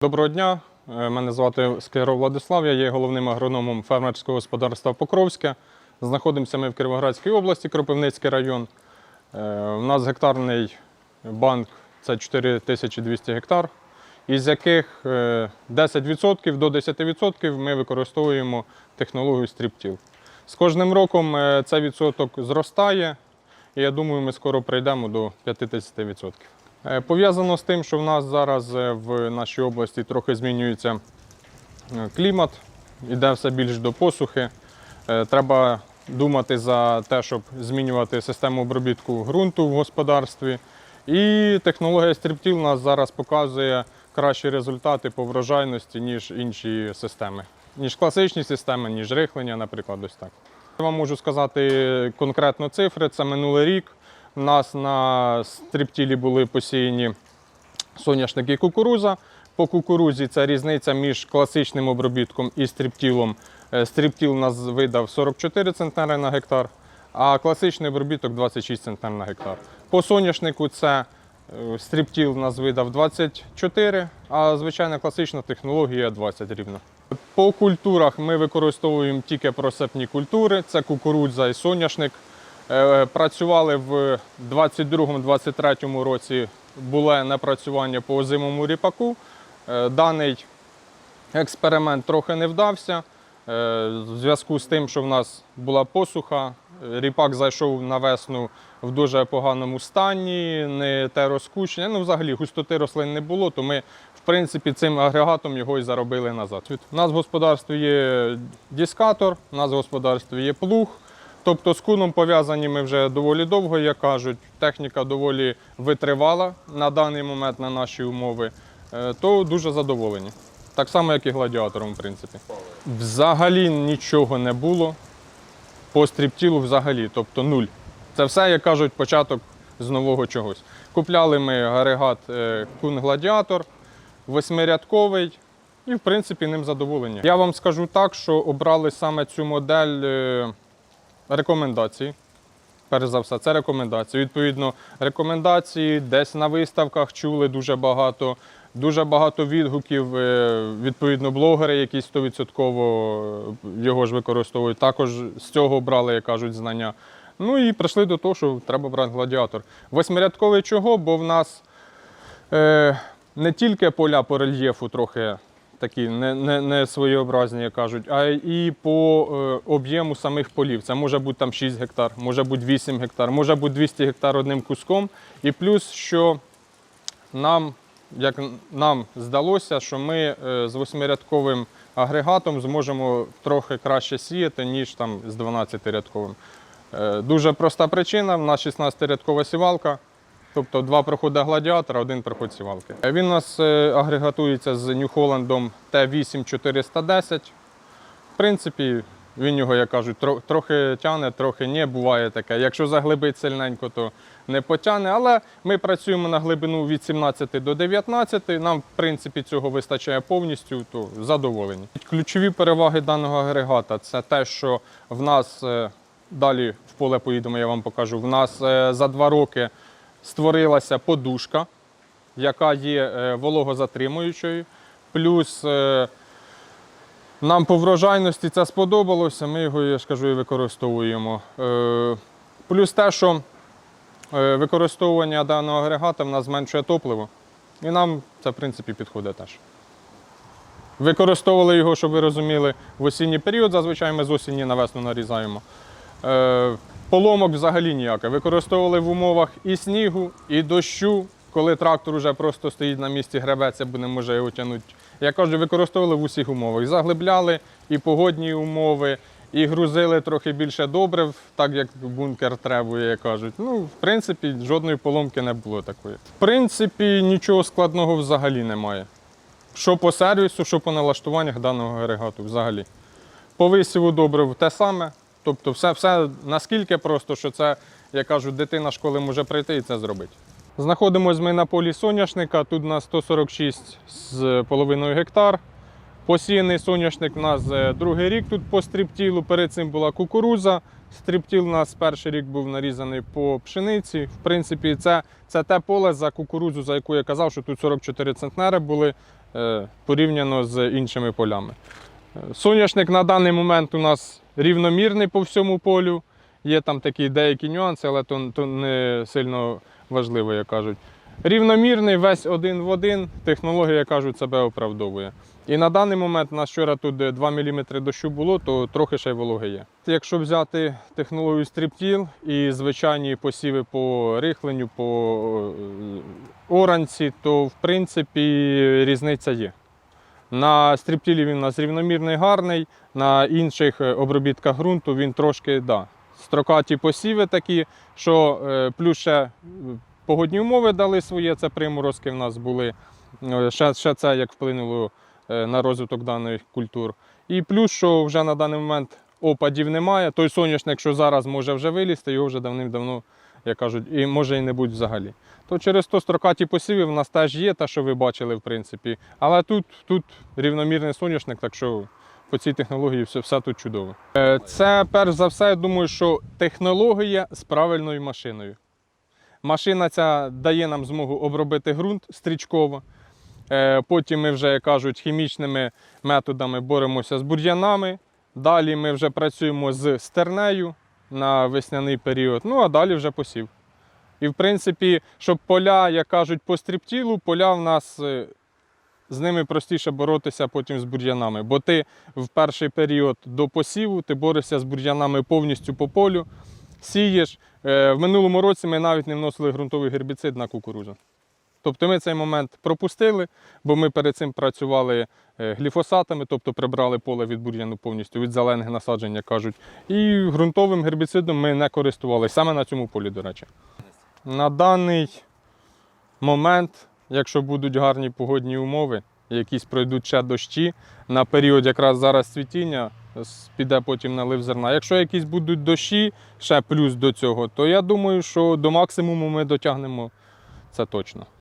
Доброго дня, Е, мене звати Скляров Владислав, я є головним агрономом фермерського господарства Покровське. Знаходимося ми в Кіровоградській області, Кропивницький район. Е, У нас гектарний банк це 4200 гектар, із яких е, 10% до 10% ми використовуємо технологію стріптіл. З кожним роком е, цей відсоток зростає, і я думаю, ми скоро прийдемо до 50%. Е, Пов'язано з тим, що в нас зараз е, в нашій області трохи змінюється е, клімат, іде все більш до посухи. Треба думати за те, щоб змінювати систему обробітку ґрунту в господарстві. І технологія стріптіл нас зараз показує кращі результати по врожайності, ніж інші системи, ніж класичні системи, ніж рихлення, наприклад, ось так. Я вам можу сказати конкретно цифри. Це минулий рік. У нас на стріптілі були посіяні соняшник і кукуруза. По кукурузі це різниця між класичним обробітком і стріптілом. Е, Стріптіл нас видав 44 центнери на гектар, а класичний обробіток 26 центнер на гектар. По соняшнику це е, стріптіл нас видав 24, а звичайна класична технологія 20 рівно. По культурах ми використовуємо тільки просипні культури, це кукурудза і соняшник. Е, Працювали в 22-23 році було напрацювання по озимому ріпаку. Е, Даний експеримент трохи не вдався. Е, В зв'язку з тим, що в нас була посуха, е, ріпак зайшов на весну в дуже поганому стані, не те розкущення. Ну, взагалі густоти рослин не було, то ми, в принципі, цим агрегатом його і заробили назад. У нас в господарстві є дискатор, у нас в господарстві є плуг. Тобто з куном пов'язані ми вже доволі довго, як кажуть. Техніка доволі витривала на даний момент на наші умови, Е, то дуже задоволені. Так само, як і гладіатором, в принципі. Взагалі нічого не було по стріптілу взагалі, тобто нуль. Це все, як кажуть, початок з нового чогось. Купляли ми агрегат е, Кун Гладіатор, восьмирядковий, і в принципі ним задоволені. Я вам скажу так, що обрали саме цю модель е, рекомендації. Перш за все, це рекомендації. Відповідно, рекомендації десь на виставках чули дуже багато. Дуже багато відгуків, е, відповідно, блогери, які 100% його ж використовують. Також з цього брали, як кажуть, знання. Ну і прийшли до того, що треба брати гладіатор. Восьмирядковий чого? Бо в нас е, не тільки поля по рельєфу трохи такі не, не, не своєобразні, як кажуть, а і по е, об'єму самих полів. Це може бути там 6 гектар, може бути 8 гектар, може бути 200 гектар одним куском. І плюс, що нам, як нам здалося, що ми е, з восьмирядковим агрегатом зможемо трохи краще сіяти, ніж там з 12-рядковим. Е, Дуже проста причина: в нас 16-рядкова сівалка. Тобто два проходи гладіатора, один проход сівалки. Е, Він у нас е, агрегатується з Нью-Холландом Т8-410. В принципі, він його, як кажуть, трохи тягне, трохи ні, буває таке. Якщо заглибить сильненько, то не потягне. Але ми працюємо на глибину від 17 до 19. Нам, в принципі, цього вистачає повністю, то задоволені. Ключові переваги даного агрегата це те, що в нас е, далі в поле поїдемо, я вам покажу. В нас за два роки створилася подушка, яка є е, вологозатримуючою. Плюс е, нам по врожайності це сподобалося, ми його, я ж і використовуємо. Е, Плюс те, що використовування даного агрегата в нас зменшує топливо. І нам це, в принципі, підходить теж. Використовували його, щоб ви розуміли, в осінній період. Зазвичай ми з осені на весну нарізаємо. Поломок взагалі ніяке. Використовували в умовах і снігу, і дощу, коли трактор вже просто стоїть на місці гребеться, бо не може його тягнути. Я кажу, використовували в усіх умовах. Заглибляли і погодні умови, і грузили трохи більше добрив, так як бункер требує, як кажуть. Ну, в принципі, жодної поломки не було такої. В принципі, нічого складного взагалі немає. Що по сервісу, що по налаштуваннях даного агрегату взагалі. По висіву добрив те саме. Тобто все, все наскільки просто, що це, як кажуть, дитина школи може прийти і це зробити. Знаходимося ми на полі соняшника. Тут у нас 146 з половиною гектар. Посіяний соняшник у нас е, другий рік тут по стріптілу. Перед цим була кукуруза. Стріптіл у нас перший рік був нарізаний по пшениці. В принципі, це, це те поле за кукурудзу, за яку я казав, що тут 44 центнери були е, порівняно з іншими полями. Е, Соняшник на даний момент у нас рівномірний по всьому полю. Є там такі деякі нюанси, але то, то не сильно важливо, як кажуть. Рівномірний, весь один в один, технологія, як кажуть, себе оправдовує. І на даний момент у нас вчора тут 2 мм дощу було, то трохи ще й вологи є. Якщо взяти технологію стріптіл і звичайні посіви по рихленню, по е, оранці, то в принципі різниця є. На стріптілі він у нас рівномірний, гарний, на інших е, обробітках ґрунту він трошки да, строкаті посіви такі, що е, плюс ще погодні умови дали своє, це приморозки в нас були. Е, Ще, ще це як вплинуло на розвиток даних культур. І плюс, що вже на даний момент опадів немає. Той соняшник, що зараз може вже вилізти, його вже давним-давно, як кажуть, і може і не бути взагалі. То через то строкаті посіви в нас теж є, те, що ви бачили, в принципі. Але тут, тут рівномірний соняшник, так що по цій технології все, все тут чудово. Е, Це перш за все, я думаю, що технологія з правильною машиною. Машина ця дає нам змогу обробити ґрунт стрічково. Е, Потім ми вже, як кажуть, хімічними методами боремося з бур'янами. Далі ми вже працюємо з стернею на весняний період. Ну а далі вже посів. І в принципі, щоб поля, як кажуть, по стріптілу, поля в нас е, з ними простіше боротися потім з бур'янами. Бо ти в перший період до посіву ти борешся з бур'янами повністю по полю, сієш. Е, В минулому році ми навіть не вносили ґрунтовий гербіцид на кукурудзу. Тобто ми цей момент пропустили, бо ми перед цим працювали е, гліфосатами, тобто прибрали поле від бур'яну повністю, від зелених насаджень, як кажуть. І ґрунтовим гербіцидом ми не користувалися, саме на цьому полі, до речі. На даний момент, якщо будуть гарні погодні умови, якісь пройдуть ще дощі, на період якраз зараз цвітіння, піде потім налив зерна. Якщо якісь будуть дощі, ще плюс до цього, то я думаю, що до максимуму ми дотягнемо це точно.